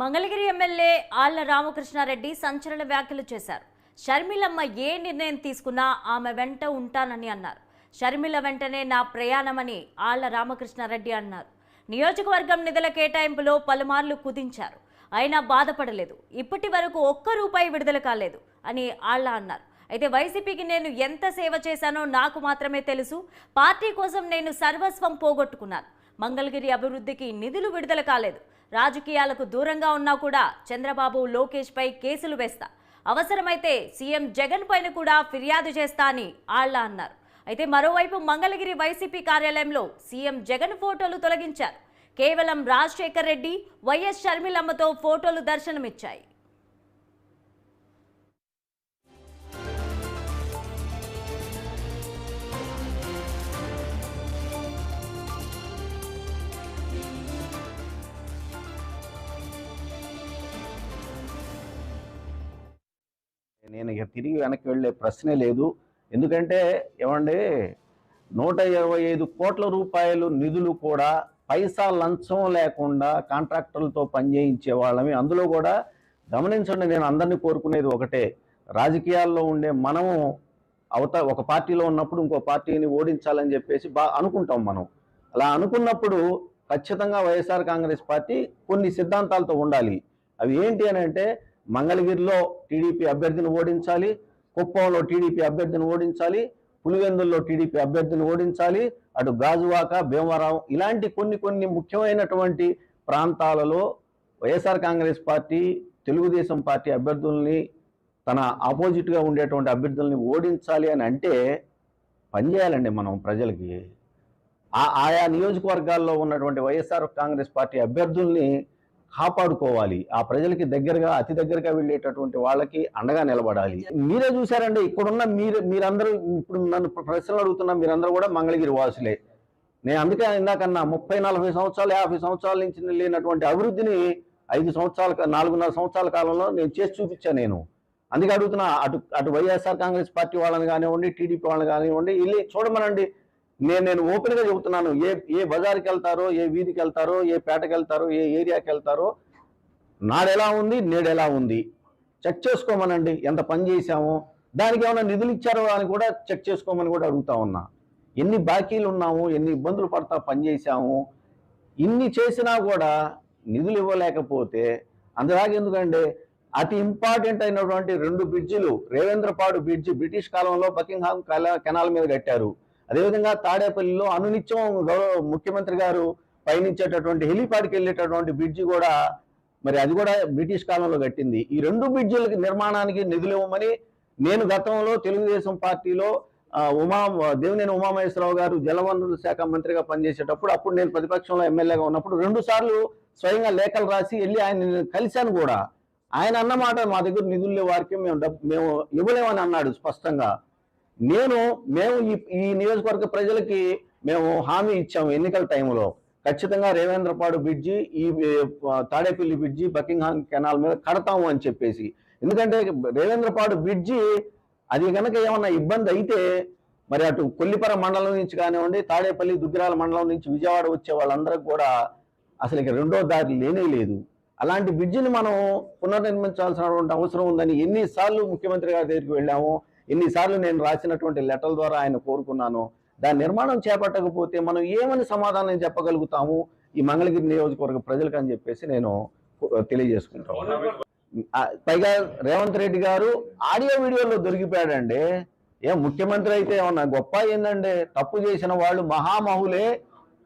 Mangalagiri MLA ఆళ్ళ రామకృష్ణారెడ్డి సంచలన వ్యాఖ్యలు చేశారు. షర్మిలమ్మ ఏ నిర్ణయం తీసుకున్నా ఆమె వెంట ఉంటానని అన్నారు. షర్మిల వెంటనే నా ప్రయాణమని ఆళ్ళ రామకృష్ణారెడ్డి అన్నారు. నియోజకవర్గం నిధుల కేటాయింపులో పలుమార్లు కుదించారు. అయినా బాధపడలేదు. ఇప్పటి వరకు ఒక్క రూపాయి విడుదల కాలేదు అని ఆళ్ళ అన్నారు. అయితే వైసీపీకి నేను ఎంత సేవ చేశానో నాకు మాత్రమే తెలుసు. పార్టీ కోసం నేను సర్వస్వం పోగొట్టుకున్నాను. మంగళగిరి అభివృద్ధికి నిధులు విడుదల కాలేదు. రాజకీయాలకు దూరంగా ఉన్నా కూడా చంద్రబాబు లోకేష్ పై కేసులు వేస్తా. అవసరమైతే సీఎం జగన్ పైన కూడా ఫిర్యాదు చేస్తా అని ఆళ్ళ అన్నారు. అయితే మరోవైపు మంగళగిరి వైసీపీ కార్యాలయంలో సీఎం జగన్ ఫోటోలు తొలగించారు. కేవలం రాజశేఖర్ రెడ్డి వైఎస్ షర్మిలమ్మతో ఫోటోలు దర్శనమిచ్చాయి. ఇక తిరిగి వెనక్కి వెళ్ళే ప్రశ్నే లేదు. ఎందుకంటే ఏమండి నూట ఇరవై ఐదు కోట్ల రూపాయలు నిధులు కూడా పైసా లంచం లేకుండా కాంట్రాక్టర్లతో పనిచేయించే వాళ్ళమే. అందులో కూడా గమనించండి నేను అందరినీ కోరుకునేది ఒకటే. రాజకీయాల్లో ఉండే మనము అవత ఒక పార్టీలో ఉన్నప్పుడు ఇంకో పార్టీని ఓడించాలని చెప్పేసి బా అనుకుంటాం మనం. అలా అనుకున్నప్పుడు ఖచ్చితంగా వైఎస్ఆర్ కాంగ్రెస్ పార్టీ కొన్ని సిద్ధాంతాలతో ఉండాలి. అవి ఏంటి అని అంటే మంగళగిరిలో టీడీపీ అభ్యర్థిని ఓడించాలి కుప్పంలో టీడీపీ అభ్యర్థిని ఓడించాలి పులివెందుల్లో టీడీపీ అభ్యర్థిని ఓడించాలి అటు గాజువాక భీమవరం ఇలాంటి కొన్ని కొన్ని ముఖ్యమైనటువంటి ప్రాంతాలలో YSR congress party Telugudesam party అభ్యర్థుల్ని తన ఆపోజిట్గా ఉండేటువంటి అభ్యర్థుల్ని ఓడించాలి అని అంటే పనిచేయాలండి మనం ప్రజలకి. ఆ ఆయా నియోజకవర్గాల్లో ఉన్నటువంటి వైఎస్ఆర్ కాంగ్రెస్ పార్టీ అభ్యర్థుల్ని కాపాడుకోవాలి. ఆ ప్రజలకి దగ్గరగా అతి దగ్గరగా వెళ్ళేటటువంటి వాళ్ళకి అండగా నిలబడాలి. మీరే చూసారండి ఇక్కడున్న మీరు మీరందరూ ఇప్పుడు నన్ను ప్రశ్నలు అడుగుతున్న మీరందరూ కూడా మంగళగిరి వాసులే. నేను అందుకే ఇందాకన్నా ముప్పై నలభై సంవత్సరాలు యాభై సంవత్సరాల నుంచి లేనటువంటి అభివృద్ధిని ఐదు సంవత్సరాల నాలుగున్నర సంవత్సరాల కాలంలో నేను చేసి చూపించాను నేను. అందుకే అడుగుతున్నా అటు అటు వైఎస్ఆర్ కాంగ్రెస్ పార్టీ వాళ్ళని కానివ్వండి టీడీపీ వాళ్ళని కానివ్వండి వెళ్ళి చూడమనండి. నేను నేను ఓపెన్గా చెబుతున్నాను. ఏ ఏ బజార్కి వెళ్తారో ఏ వీధికి వెళ్తారో ఏ పేటకి వెళ్తారో ఏ ఏరియాకి వెళ్తారో నాడెలా ఉంది నేడెలా ఉంది చెక్ చేసుకోమనండి. ఎంత పని చేశామో దానికి ఏమైనా నిధులు ఇచ్చారో అని కూడా చెక్ చేసుకోమని కూడా అడుగుతా ఉన్నా. ఎన్ని బాకీలు ఉన్నాము ఎన్ని ఇబ్బందులు పడతా పనిచేసాము ఇన్ని చేసినా కూడా నిధులు ఇవ్వలేకపోతే అంతలాగా ఎందుకంటే అతి ఇంపార్టెంట్ అయినటువంటి రెండు బ్రిడ్జిలు రేవేంద్రపాడు బ్రిడ్జి బ్రిటిష్ కాలంలో బకింగ్హామ్ కల- కెనాల్ మీద కట్టారు. అదేవిధంగా తాడేపల్లిలో అనునిత్యం గౌరవ ముఖ్యమంత్రి గారు పయనించేటటువంటి హెలిపాడ్కి వెళ్ళేటటువంటి బ్రిడ్జి కూడా మరి అది కూడా బ్రిటిష్ కాలంలో కట్టింది. ఈ రెండు బ్రిడ్జిలకి నిర్మాణానికి నిధులు ఇవ్వమని నేను గతంలో తెలుగుదేశం పార్టీలో ఉమా దేవినేని ఉమామహేశ్వరరావు గారు జలవనరుల శాఖ మంత్రిగా పనిచేసేటప్పుడు అప్పుడు నేను ప్రతిపక్షంలో ఎమ్మెల్యేగా ఉన్నప్పుడు రెండు సార్లు స్వయంగా లేఖలు రాసి వెళ్ళి ఆయన కలిశాను కూడా. ఆయన అన్నమాట మా దగ్గర నిధులు వారికి మేము డబ్బు మేము ఇవ్వలేమని అన్నాడు స్పష్టంగా. నేను మేము ఈ ఈ నియోజకవర్గ ప్రజలకి మేము హామీ ఇచ్చాము ఎన్నికల టైంలో. ఖచ్చితంగా రేవేంద్రపాడు బ్రిడ్జి ఈ తాడేపల్లి బ్రిడ్జి బకింగ్హామ్ కెనాల్ మీద కడతాము అని చెప్పేసి. ఎందుకంటే రేవేంద్రపాడు బ్రిడ్జి అది కనుక ఏమన్నా ఇబ్బంది అయితే మరి అటు కొల్లిపర మండలం నుంచి కానివ్వండి తాడేపల్లి దుగ్గిరాల మండలం నుంచి విజయవాడ వచ్చే వాళ్ళందరూ కూడా అసలు ఇక రెండో దారి లేనే లేదు. అలాంటి బ్రిడ్జిని మనం పునర్నిర్మించాల్సినటువంటి అవసరం ఉందని ఎన్నిసార్లు ముఖ్యమంత్రి గారి దగ్గరికి వెళ్ళాము. ఎన్నిసార్లు నేను రాసినటువంటి లెటర్ల ద్వారా ఆయన కోరుకున్నాను. దాని నిర్మాణం చేపట్టకపోతే మనం ఏమని సమాధానం చెప్పగలుగుతాము? ఈ మంగళగిరి నియోజకవర్గ ప్రజలకు అని చెప్పేసి నేను తెలియజేసుకుంటాను. పైగా రేవంత్ రెడ్డి గారు ఆడియో వీడియోలో దొరికిపోయాడండి. ఏం ముఖ్యమంత్రి అయితే ఏమన్నా గొప్ప ఏందండి తప్పు చేసిన వాళ్ళు మహామహులే.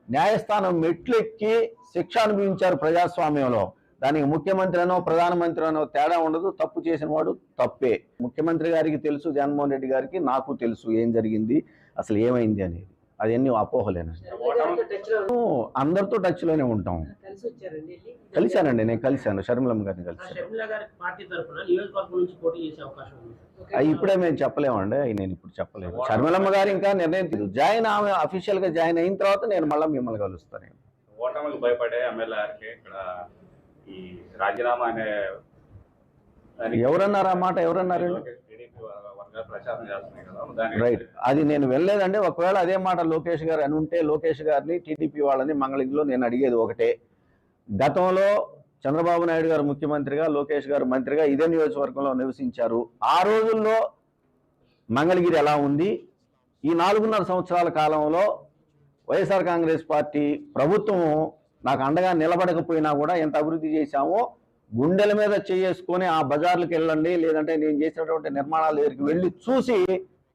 న్యాయస్థానం మెట్లెక్కి శిక్ష అనుభవించారు ప్రజాస్వామ్యంలో. దానికి ముఖ్యమంత్రి అనో ప్రధానమంత్రి అనో తేడా ఉండదు. తప్పు చేసిన వాడు తప్పే. ముఖ్యమంత్రి గారికి తెలుసు జగన్మోహన్ రెడ్డి గారికి నాకు తెలుసు ఏం జరిగింది అసలు ఏమైంది అనేది. అదన్నీ అపోహలేనండి. అందరితో టచ్లోనే ఉంటాం. కలిసి వచ్చారండి వెళ్ళి? కలిశానండి నేను కలిశాను. షర్మిలమ్మ గారిని కలిశాను. ఇప్పుడే మేము చెప్పలేమండి. అవి నేను ఇప్పుడు చెప్పలేను షర్మిలమ్మ గారు ఇంకా నిర్ణయం తీరు. జాయిన్ ఆమె అఫీషియల్గా జాయిన్ అయిన తర్వాత నేను మళ్ళీ మిమ్మల్ని కలుస్తాను. ఓటమికి భయపడే ఎమ్మెల్యే ఇక్కడ ఈ రాజీనామా అనే ఎవరన్నారు ఆ మాట? ఎవరన్నారు? రైట్ అది నేను వెళ్ళలేదండి. ఒకవేళ అదే మాట లోకేష్ గారు అని ఉంటే లోకేష్ గారిని టీడీపీ వాళ్ళని మంగళగిరిలో నేను అడిగేది ఒకటే. గతంలో చంద్రబాబు నాయుడు గారు ముఖ్యమంత్రిగా లోకేష్ గారు మంత్రిగా ఇదే నియోజకవర్గంలో నివసించారు. ఆ రోజుల్లో మంగళగిరి ఎలా ఉంది? ఈ నాలుగున్నర సంవత్సరాల కాలంలో వైఎస్ఆర్ కాంగ్రెస్ పార్టీ ప్రభుత్వం నాకు అండగా నిలబడకపోయినా కూడా ఎంత అభివృద్ధి చేశామో గుండెల మీద చేసుకొని ఆ బజార్లకు వెళ్ళండి లేదంటే నేను చేసినటువంటి నిర్మాణాల దగ్గరికి వెళ్ళి చూసి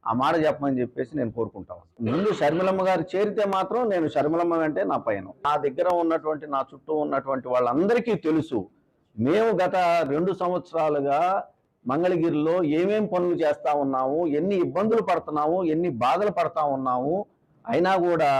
ఆ మాట చెప్పమని చెప్పేసి నేను కోరుకుంటాను ముందు షర్మిలమ్మ గారు చేరితే మాత్రం నేను షర్మిలమ్మ వెంటే నా పైన నా దగ్గర ఉన్నటువంటి నా చుట్టూ ఉన్నటువంటి వాళ్ళందరికీ తెలుసు మేము గత రెండు సంవత్సరాలుగా మంగళగిరిలో ఏమేం పనులు చేస్తా ఉన్నాము ఎన్ని ఇబ్బందులు పడుతున్నాము ఎన్ని బాధలు పడతా ఉన్నాము అయినా కూడా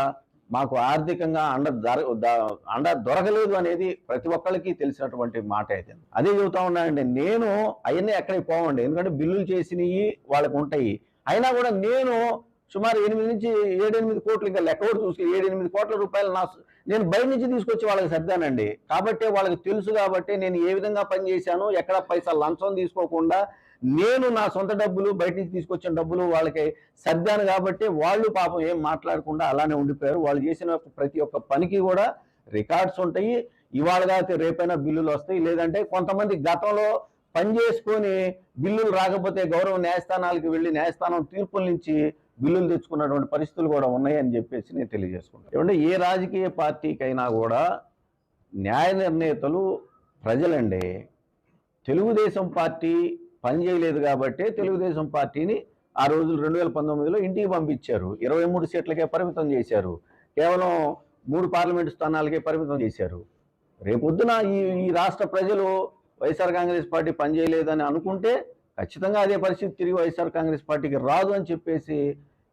మాకు ఆర్థికంగా అండ దొర ద- అండ దొరకలేదు అనేది ప్రతి ఒక్కరికి తెలిసినటువంటి మాట అయితే. అదే చెబుతా ఉన్నానండి నేను అవన్నీ ఎక్కడికి పోవండి ఎందుకంటే బిల్లులు చేసినవి వాళ్ళకు ఉంటాయి. అయినా కూడా నేను సుమారు ఎనిమిది నుంచి ఏడెనిమిది కోట్లు ఇంకా లెక్క కూడా చూసి ఏడెనిమిది కోట్ల రూపాయలు నా నేను బయట నుంచి తీసుకొచ్చి వాళ్ళకి సర్దానండి. కాబట్టి వాళ్ళకి తెలుసు కాబట్టి నేను ఏ విధంగా పనిచేశాను ఎక్కడ పైసా లంచం తీసుకోకుండా నేను నా సొంత డబ్బులు బయట నుంచి తీసుకొచ్చిన డబ్బులు వాళ్ళకి సర్దాను కాబట్టి వాళ్ళు పాపం ఏం మాట్లాడకుండా అలానే ఉండిపోయారు. వాళ్ళు చేసిన ప్రతి ఒక్క పనికి కూడా రికార్డ్స్ ఉంటాయి. ఇవాళ కాకపోతే రేపైనా బిల్లులు వస్తాయి. లేదంటే కొంతమంది గతంలో పని చేసుకొని బిల్లులు రాకపోతే గౌరవ న్యాయస్థానాలకు వెళ్ళి న్యాయస్థానం తీర్పుల నుంచి బిల్లులు తెచ్చుకున్నటువంటి పరిస్థితులు కూడా ఉన్నాయని చెప్పేసి నేను తెలియజేసుకుంటాను ఏమంటే ఏ రాజకీయ పార్టీకైనా కూడా న్యాయ నిర్ణేతలు ప్రజలండి. తెలుగుదేశం పార్టీ పనిచేయలేదు కాబట్టి తెలుగుదేశం పార్టీని ఆ రోజులు రెండు వేల పంతొమ్మిదిలో ఇంటికి పంపించారు. ఇరవై మూడు సీట్లకే పరిమితం చేశారు. కేవలం మూడు పార్లమెంటు స్థానాలకే పరిమితం చేశారు. రేపొద్దున ఈ ఈ రాష్ట్ర ప్రజలు వైఎస్ఆర్ కాంగ్రెస్ పార్టీ పనిచేయలేదని అనుకుంటే ఖచ్చితంగా అదే పరిస్థితి తిరిగి వైఎస్ఆర్ కాంగ్రెస్ పార్టీకి రాదు అని చెప్పేసి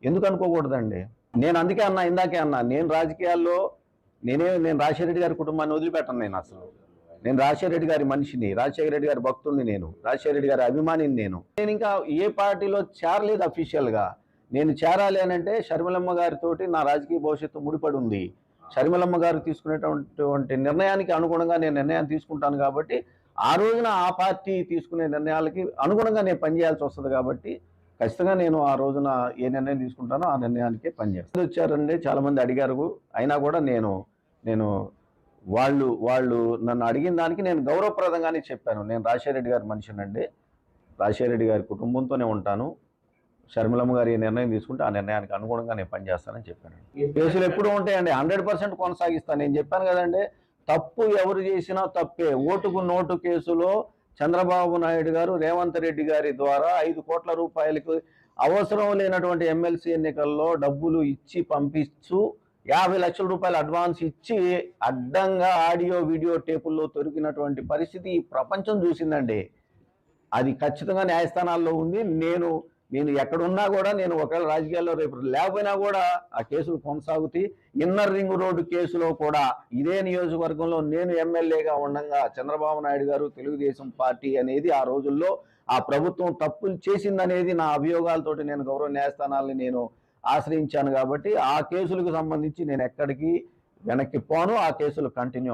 ఎందుకు అనుకోకూడదండి? నేను అందుకే అన్నా ఇందాకే అన్నా నేను రాజకీయాల్లో నేనే నేను రాజశేఖర రెడ్డి గారి కుటుంబాన్ని వదిలిపెట్టను నేను అసలు. నేను రాజశేఖర రెడ్డి గారి మనిషిని రాజశేఖర రెడ్డి గారి భక్తుడిని నేను రాజశేఖర రెడ్డి గారి అభిమానిని నేను. నేను ఇంకా ఏ పార్టీలో చేరలేదు అఫీషియల్గా నేను చేరాలి అని అంటే షర్మిలమ్మ గారితోటి నా రాజకీయ భవిష్యత్తు ముడిపడి ఉంది షర్మిలమ్మ గారు తీసుకునేటటువంటి నిర్ణయానికి అనుగుణంగా నేను నిర్ణయాన్ని తీసుకుంటాను కాబట్టి ఆ రోజున ఆ పార్టీ తీసుకునే నిర్ణయాలకి అనుగుణంగా నేను పనిచేయాల్సి వస్తుంది కాబట్టి ఖచ్చితంగా నేను ఆ రోజున ఏ నిర్ణయం తీసుకుంటానో ఆ నిర్ణయానికే పనిచేస్తాను. వచ్చారండి చాలామంది అడిగారు. అయినా కూడా నేను నేను వాళ్ళు వాళ్ళు నన్ను అడిగిన దానికి నేను గౌరవప్రదంగానే చెప్పాను. నేను రాజశేఖరెడ్డి గారి మనిషినండి. రాజశేఖరెడ్డి గారి కుటుంబంతోనే ఉంటాను. షర్మిలమ్మ గారు ఏ నిర్ణయం తీసుకుంటే ఆ నిర్ణయానికి అనుగుణంగా నేను పనిచేస్తానని చెప్పాను. కేసులు ఎప్పుడు ఉంటాయండి. హండ్రెడ్ పర్సెంట్ కొనసాగిస్తాను. నేను చెప్పాను కదండి తప్పు ఎవరు చేసినా తప్పే. ఓటుకు నోటు కేసులో చంద్రబాబు నాయుడు గారు రేవంత్ రెడ్డి గారి ద్వారా ఐదు కోట్ల రూపాయలకు అవసరం లేనటువంటి ఎమ్మెల్సీ ఎన్నికల్లో డబ్బులు ఇచ్చి పంపిస్తూ యాభై లక్షల రూపాయలు అడ్వాన్స్ ఇచ్చి అడ్డంగా ఆడియో వీడియో టేపుల్లో దొరికినటువంటి పరిస్థితి ఈ ప్రపంచం చూసిందండి. అది ఖచ్చితంగా న్యాయస్థానాల్లో ఉంది. నేను నేను ఎక్కడున్నా కూడా నేను ఒకవేళ రాజకీయాల్లో రేపు లేకపోయినా కూడా ఆ కేసులు కొనసాగుతాయి. ఇన్నర్ రింగ్ రోడ్డు కేసులో కూడా ఇదే నియోజకవర్గంలో నేను ఎమ్మెల్యేగా ఉండగా చంద్రబాబు నాయుడు గారు తెలుగుదేశం పార్టీ అనేది ఆ రోజుల్లో ఆ ప్రభుత్వం తప్పులు చేసిందనేది నా అభియోగాలతోటి నేను గౌరవ న్యాయస్థానాల్ని నేను ఆశ్రయించాను కాబట్టి ఆ కేసులకు సంబంధించి నేను ఎక్కడికి వెనక్కి పోను ఆ కేసులు కంటిన్యూ